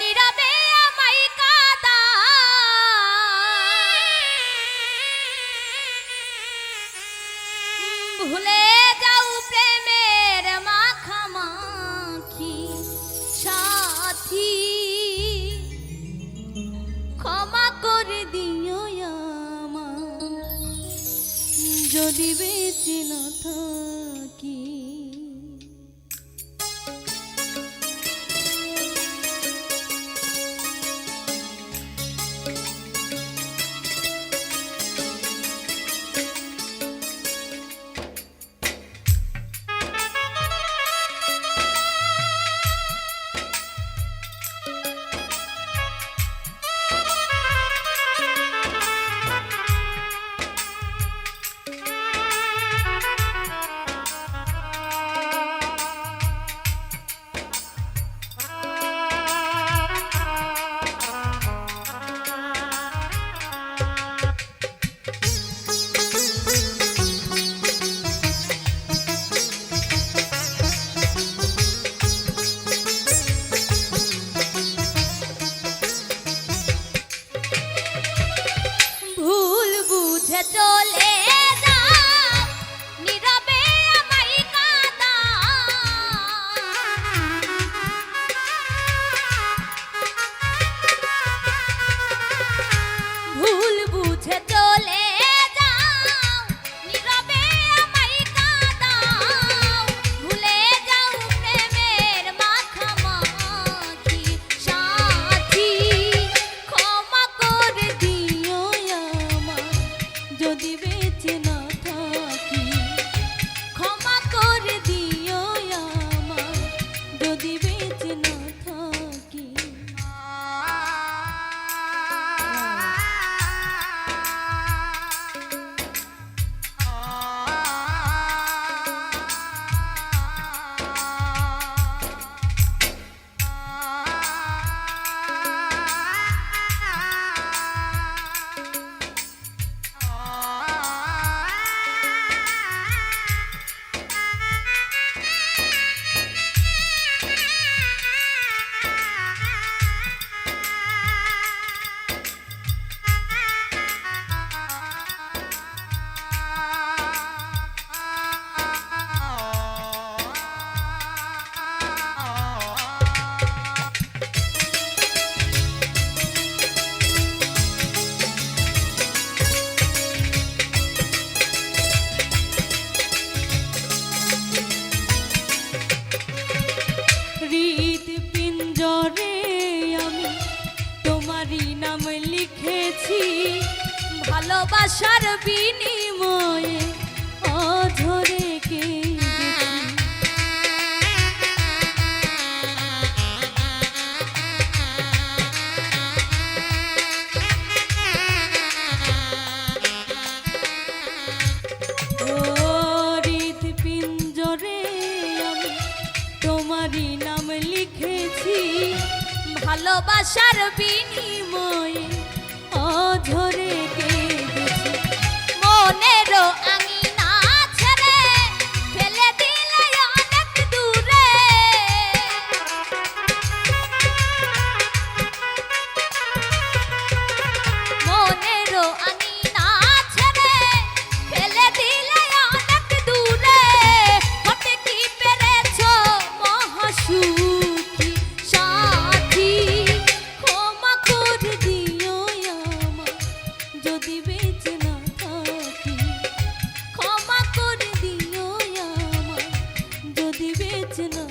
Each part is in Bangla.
নীরবে আমায় কাদা। ভুলে যাও প্রেমের মাখামাখি সাথী। ক্ষমা করে দিও আমার যদি বেঁচে না থাক চেনা ভালোবাসার বিনিময়ে অধরে কে তোমারই নাম লিখেছি। ভালোবাসার বিনিময়ে অঝরে Pedro, Angie. to know.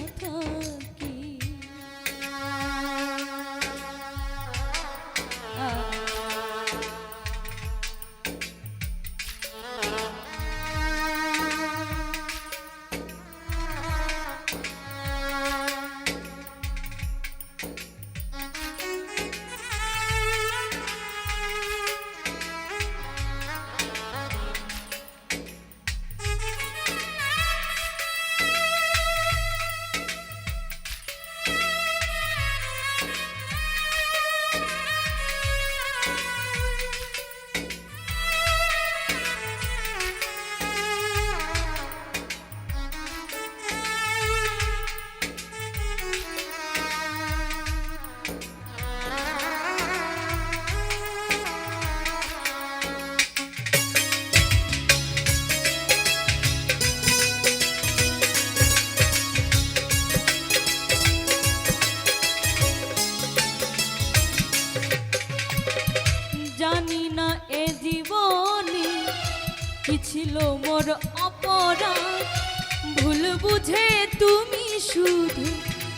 বুঝে তুমি শুধু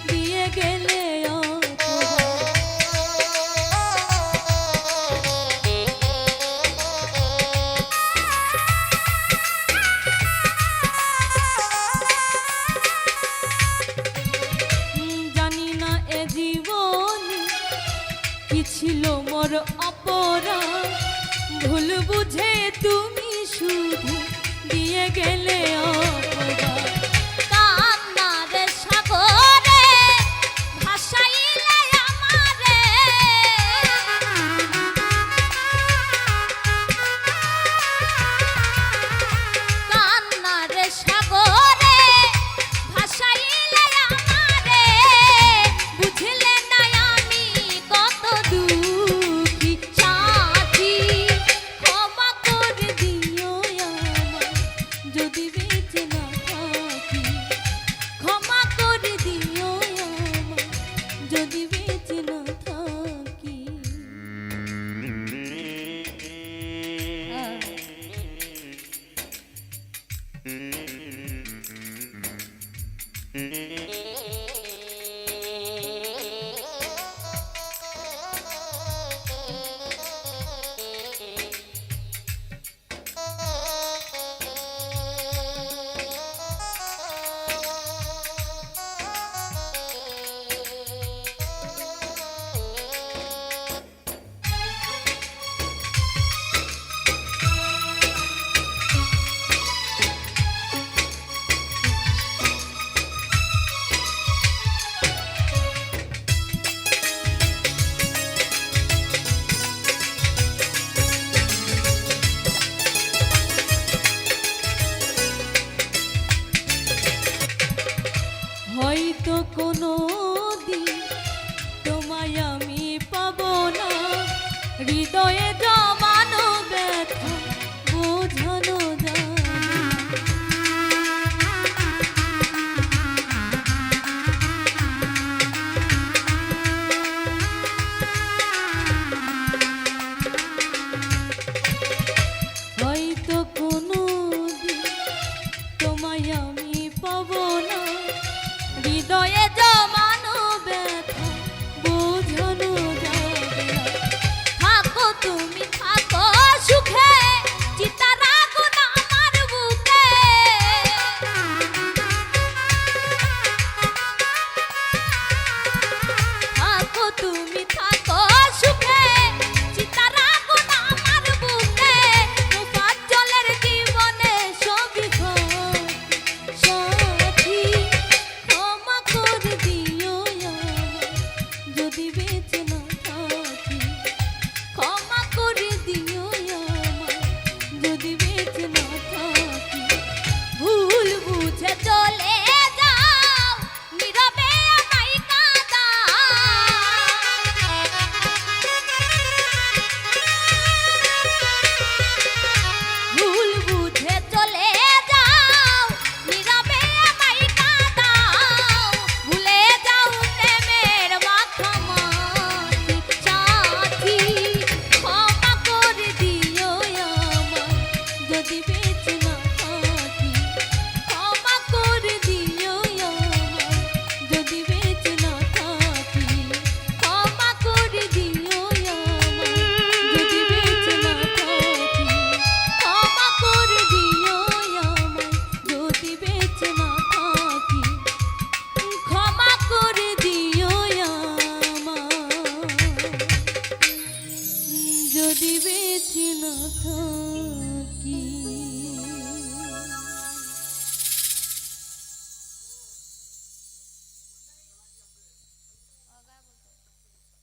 দিয়ে গেলে জানি না এ জীবনে কি ছিল মোর অপরাধ। ভুল বুঝে তুমি শুধু দিয়ে গেলে কোনো be big.